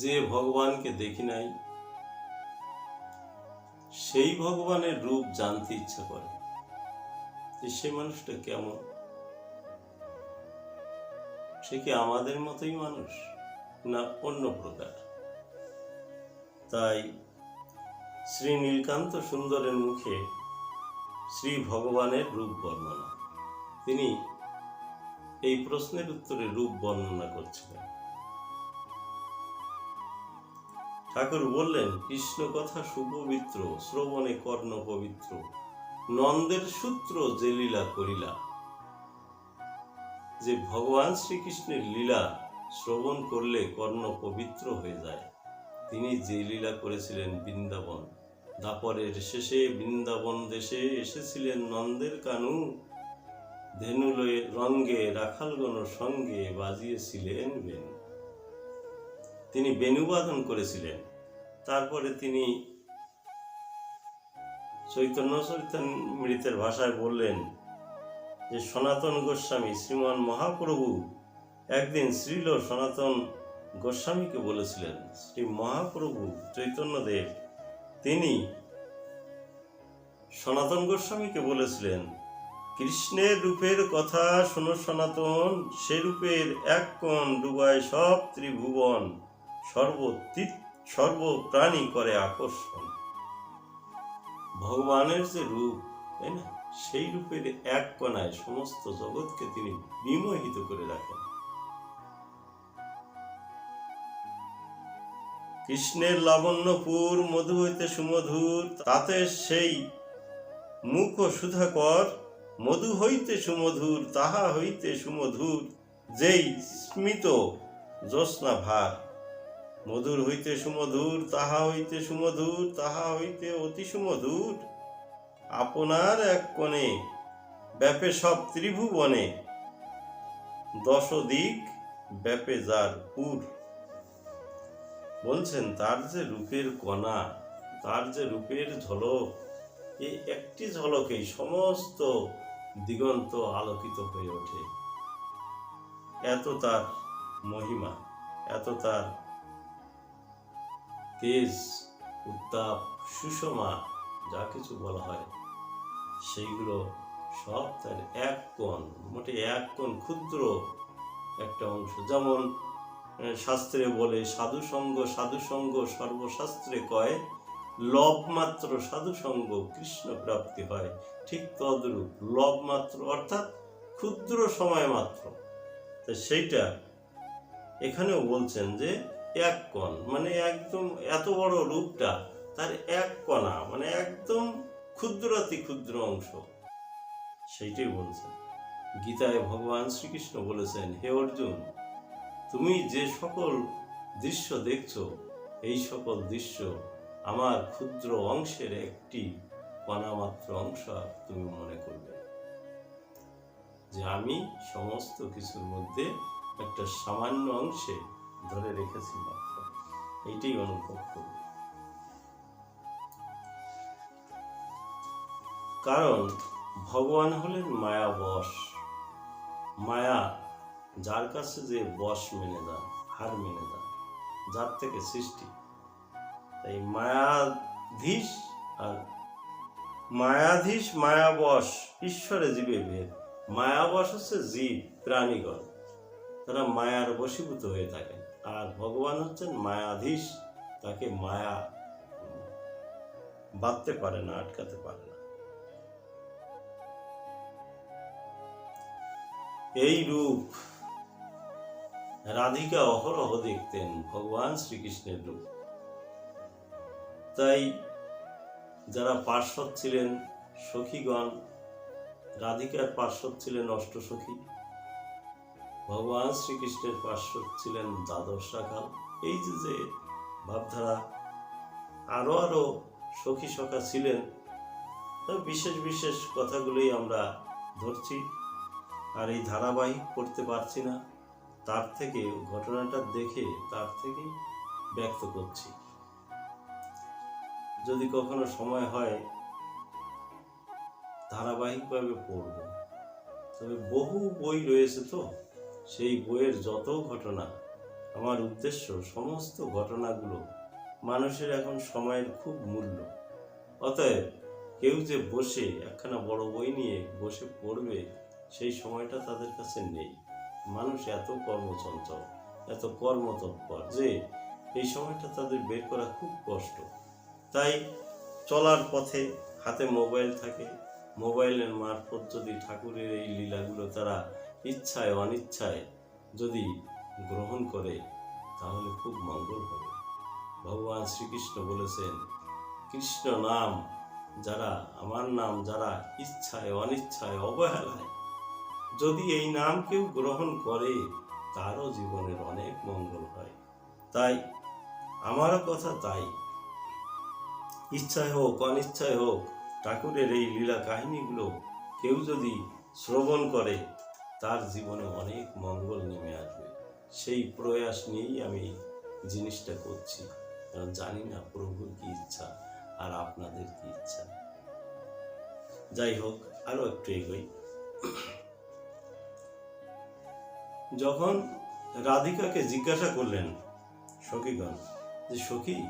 যে ভগবানকে দেখি নাই, সেই ভগবানের রূপ জানতে ইচ্ছা করে। যে সে মানুষটা কেমন? সে কি আমাদের মতোই মানুষ না অন্য প্রকার? তাই শ্রী নীলকান্ত সুন্দরের মুখে শ্রী ভগবানের রূপ বর্ণনা। তিনি এই প্রশ্নের উত্তরে রূপ বর্ণনা করছিলেন। ঠাকুর বললেন, কৃষ্ণ কথা সুপবিত্র, শ্রবণে কর্ণ পবিত্র, নন্দের সূত্র যে লীলা করিলা। যে ভগবান শ্রীকৃষ্ণের লীলা শ্রবণ করলে কর্ণ পবিত্র হয়ে যায়, তিনি যে লীলা করেছিলেন বৃন্দাবন, দাপরের শেষে বৃন্দাবন দেশে এসেছিলেন নন্দের কানু, ধেনুলয়ে রঙ্গে রাখালগণ সঙ্গে বাজিয়েছিলেন বেনু। তিনি বেণুবাদন করেছিলেন। তারপরে তিনি চৈতন্য চৈতন্যমৃতের ভাষায় বললেন যে, সনাতন গোস্বামী শ্রীমান মহাপ্রভু একদিন শ্রীল সনাতন গোস্বামীকে বলেছিলেন, শ্রী মহাপ্রভু চৈতন্যদেব, তিনি সনাতন গোস্বামীকে বলেছিলেন, কৃষ্ণের রূপের কথা শোনো সনাতন, সে রূপের এক কোণ ডুবায় সব ত্রিভুবন। সর্বতীত সর্বপ্রাণী করে আকর্ষণ। ভগবানের যে রূপ, তাই না? সেই রূপের এক কণায় সমস্ত জগৎকে তিনি বিমোহিত করে রাখেন। কৃষ্ণের লাবণ্যপুর মধু হইতে সুমধুর, তাতে সেই মুখ সুধাকর, মধু হইতে সুমধুর, তাহা হইতে সুমধুর, যেই স্মিত জ্যোৎস্না ভার মধুর হইতে সুমধুর, তাহা হইতে সুমধুর, তাহা হইতে অতি সুমধুর। আপনার এক কোণে ব্যাপে সব ত্রিভুবনে দশ দিক ব্যাপে যার পুর বলছেন, তার যে রূপের কণা, তার যে রূপের ঝলক এই একটি ঝলকেই সমস্ত দিগন্ত আলোকিত হয়ে ওঠে। এত তার মহিমা, এত তার তেজ, উত্তাপ, সুষমা, যা কিছু বলা হয়, সেইগুলো সব তার এক কোণ, মোটে এক কোণ ক্ষুদ্র একটা অংশ। যেমন শাস্ত্রে বলে সাধু সঙ্গ সাধু সঙ্গ সর্বশাস্ত্রে কয়, লব মাত্র সাধু সঙ্গ কৃষ্ণ প্রাপ্তি হয়। ঠিক তদ্রূপ, লব মাত্র অর্থাৎ ক্ষুদ্র সময় মাত্র। তা সেইটা এখানেও বলছেন যে এক কণ মানে একদম এত বড় রূপটা, তার এক কণা মানে একদম ক্ষুদ্রাতি ক্ষুদ্র অংশ। সেইটাই বলছেন। গীতায় ভগবান শ্রীকৃষ্ণ বলেছেন, হে অর্জুন, তুমি যে সকল দৃশ্য দেখছ, এই সকল দৃশ্য আমার ক্ষুদ্র অংশের একটি কণামাত্র অংশ তুমি মনে করবে যে আমি সমস্ত কিছুর মধ্যে একটা সামান্য অংশে ধরে রেখেছি মাত্র। এইটাই অনুভব করবে কারণ ভগবান হলেন মায়া বশ। মায়া যার কাছে যে বশ মেনে যান হার মেনে যান যার থেকে সৃষ্টি। তাই মায়াধীশ আর মায়াধীশ মায়াবশ ঈশ্বরে জীবে ভেদ। মায়াবশ হচ্ছে জীব, প্রাণীগণ। তারা মায়ার বশীভূত হয়ে থাকেন আর ভগবান হচ্ছেন মায়াধীশ, তাকে মায়া বাঁধতে পারে না, আটকাতে পারে না। এই রূপ রাধিকা অহরহ দেখতেন ভগবান শ্রীকৃষ্ণের রূপ। তাই যারা পার্শ্বদ ছিলেন সখীগণ, রাধিকার পার্শ্বদ ছিলেন অষ্টসখী। ভগবান শ্রীকৃষ্ণের পার্শ্ব ছিলেন দ্বাদশ রাখাল এই যে যে ভাবধারা আরও আরও সখী সখা ছিলেন বিশেষ বিশেষ কথাগুলোই আমরা ধরছি আর এই ধারাবাহিক পড়তে পারছি না। তার থেকে, ঘটনাটা দেখে তার থেকে ব্যক্ত করছি। যদি কখনো সময় হয়, ধারাবাহিকভাবে পড়ব। তবে বহু বই রয়েছে তো। সেই বইয়ের যত ঘটনা, আমার উদ্দেশ্য সমস্ত ঘটনাগুলো মানুষের এখন সময়ের খুব মূল্য। অতএব কেউ যে বসে একখানা বড় বই নিয়ে বসে পড়বে, সেই সময়টা তাদের কাছে নেই। মানুষ এত কর্মচঞ্চল, এত কর্মতৎপর যে এই সময়টা তাদের বের করা খুব কষ্ট। তাই চলার পথে হাতে মোবাইল থাকে। মোবাইলের মারফত যদি ঠাকুরের এই লীলাগুলো তারা ইচ্ছায়, অনিচ্ছায় যদি গ্রহণ করে, তাহলে খুব মঙ্গল হবে। ভগবান শ্রীকৃষ্ণ বলেছেন, কৃষ্ণ নাম যারা, আমার নাম যারা ইচ্ছায়, অনিচ্ছায় অবহেলায়, যদি এই নাম কেউ গ্রহণ করে, তারও জীবনের অনেক মঙ্গল হয়। তাই আমারও কথা তাই। ইচ্ছায় হোক, অনিচ্ছায় হোক, ঠাকুরের এই লীলা কাহিনীগুলো কেউ যদি শ্রবণ করে তার জীবনে অনেক মঙ্গল নেমে আসবে। সেই প্রয়াস নিয়েই আমি জিনিসটা করছি। কারণ জানি না প্রভুর কি ইচ্ছা আর আপনাদের কি ইচ্ছা। যাই হোক, আরও একটু এগোই। যখন রাধিকাকে জিজ্ঞাসা করলেন, সখীগণ, যে সখী,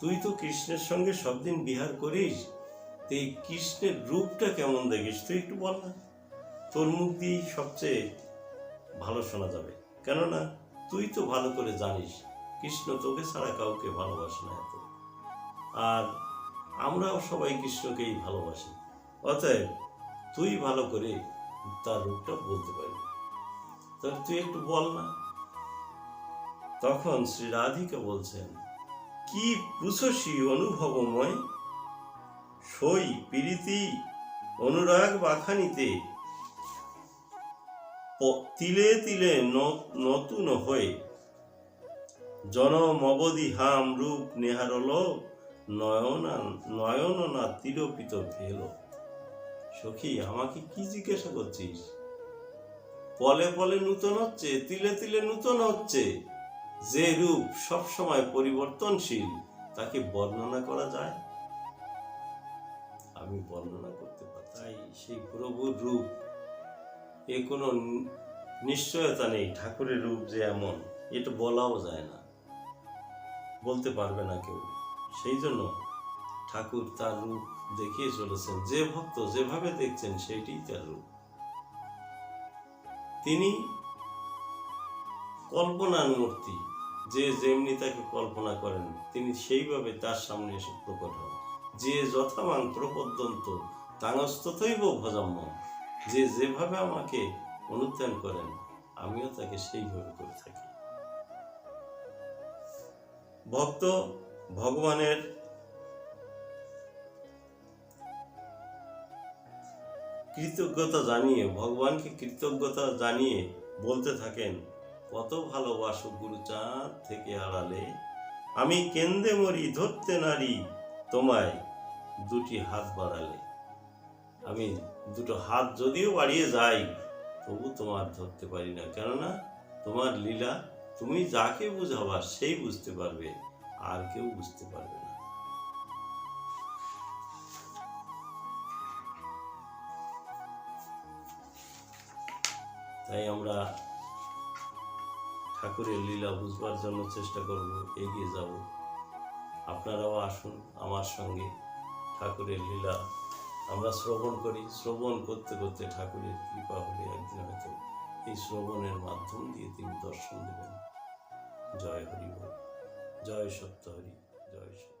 তুই তো কৃষ্ণের সঙ্গে সব দিন বিহার করিস, তো এই কৃষ্ণের রূপটা কেমন দেখিস? তুই একটু বল না। তোর মুখ দিয়েই সবচেয়ে ভালো শোনা যাবে। কেননা, তুই তো ভালো করে জানিস, কৃষ্ণ তোকে ছাড়া কাউকে ভালোবাসে না এত। আর আমরাও সবাই কৃষ্ণকেই ভালোবাসি। অতএব, তুই ভালো করে তার রূপটা বলতে পারবি। তাহলে তুই একটু বল না। তখন শ্রী রাধিকা বলছেন, কি পুষসী অনুভবময়? সই প্রীতি অনুরাগ বাখানিতে তিলে তিলে নতুন হয়ে জনম অবধি হাম রূপ নেহারল নয়না নয়ন না তিরপিত ভেল। সখী, আমাকে কি জিজ্ঞাসা করছিস? পলে পলে নূতন হচ্ছে, তিলে তিলে নূতন হচ্ছে। যে রূপ সব সময় পরিবর্তনশীল, তাকে বর্ণনা করা যায়? আমি বর্ণনা করতে পারি তাই সেই প্রভুর রূপ। এ কোনো নিশ্চয়তা নেই, ঠাকুরের রূপ যে এমন এটা বলাও যায় না। বলতে পারবে না কেউ। সেই জন্য ঠাকুর তার রূপ দেখিয়ে চলেছেন। যে ভক্ত যেভাবে দেখছেন, সেইটাই তার রূপ। তিনি কল্পনার মূর্তি যে যেমনি তাকে কল্পনা করেন, তিনি সেইভাবে তার সামনে এসে প্রকট হন। যে যথামান প্রপদ্যন্ত তাঙস্ততৈব ভজাম্য যে যেভাবে আমাকে অনুধ্যান করেন, আমিও তাকে সেইভাবে করে থাকি। ভক্ত ভগবানের কৃতজ্ঞতা জানিয়ে, ভগবানকে কৃতজ্ঞতা জানিয়ে বলতে থাকেন, কত ভালোবাসো গুরুচাঁদ থেকে আড়ালে আমি কেন্দ্রে মরি, ধরতে নারী তোমায় দুটি হাত বাড়ালে। আমি দুটো হাত যদিও বাড়িয়ে যাই তবু তোমার ধরতে পারি না। কেননা, তোমার লীলা তুমি যাকে বুঝাবা সেই বুঝতে পারবে, আর কেউ বুঝতে পারবে না। তাই আমরা ঠাকুরের লীলা বুঝবার জন্য চেষ্টা করব, এগিয়ে যাব। আপনারাও আসুন আমার সঙ্গে ঠাকুরের লীলা আমরা শ্রবণ করি। শ্রবণ করতে করতে ঠাকুরের কৃপা হলে একদিন হয়তো এই শ্রবণের মাধ্যম দিয়ে তিনি দর্শন দেবেন। জয় হরি বল। জয় সত্য হরি। জয় সত্য।